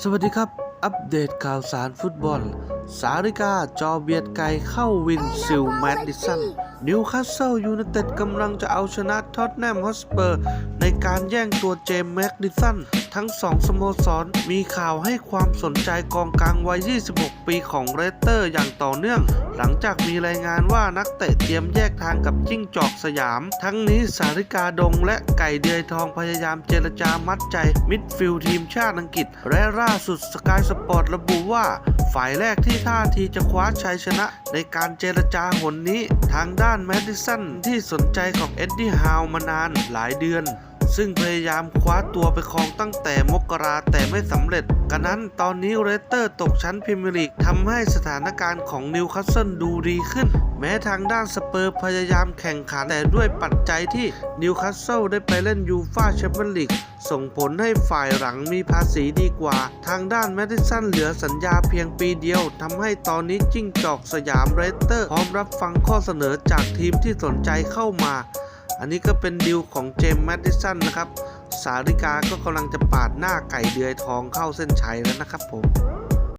สวัสดีครับ อัปเดตข่าวสารฟุตบอล สาริกาจอเบียดไกเข้าวินซิลแมดดิสัน นิวคาสเซิลยูไนเต็ดกำลังจะเอาชนะท็อตแนมฮอสเปอร์ ในการแย่งตัวเจมส์แม็กดิสัน ทั้งสองสโมสร มีข่าวให้ความสนใจกองกลางวัย 26 ปีของเรสเตอร์อย่างต่อเนื่อง หลังจากมีรายงานว่านักเตะเตรียมแยกทางกับจิ้งจอกสยาม ทั้งนี้สาริกาดงและไก่เดือยทองพยายามเจรจามัดใจมิดฟิลด์ทีมชาติอังกฤษ และล่าสุดสกายสปอร์ตระบุว่า ฝ่ายแรกที่ท่าทีจะคว้าชัยชนะในการเจรจาหนนี้ ทางด้านแมดดิสันที่สนใจของเอ็ดดี้ฮาวมานานหลายเดือน ซึ่งพยายามคว้าตัวไปครองตั้งแต่มกราแต่ไม่สำเร็จกันนั้นตอนนี้เรสเตอร์ตกชั้นพรีเมียร์ลีกทำให้สถานการณ์ของนิวคาสเซิลดูดีขึ้น แม้ทางด้านสเปอร์พยายามแข่งขันแต่ด้วยปัจจัยที่นิวคาสเซิลได้ไปเล่นยูฟาแชมเปี้ยนลีกส่งผลให้ฝ่ายหลังมีภาษีดีกว่า ทางด้านแมดดิสันเหลือสัญญาเพียงปีเดียวทำให้ตอนนี้จิ้งจอกสยามเรสเตอร์ พร้อมรับฟังข้อเสนอจากทีมที่สนใจเข้ามา อันนี้ก็เป็นดิวของเจมส์แมดดิสันนะครับ สาริกาก็กำลังจะปาดหน้าไก่เดือยทองเข้าเส้นชัยแล้วนะครับผม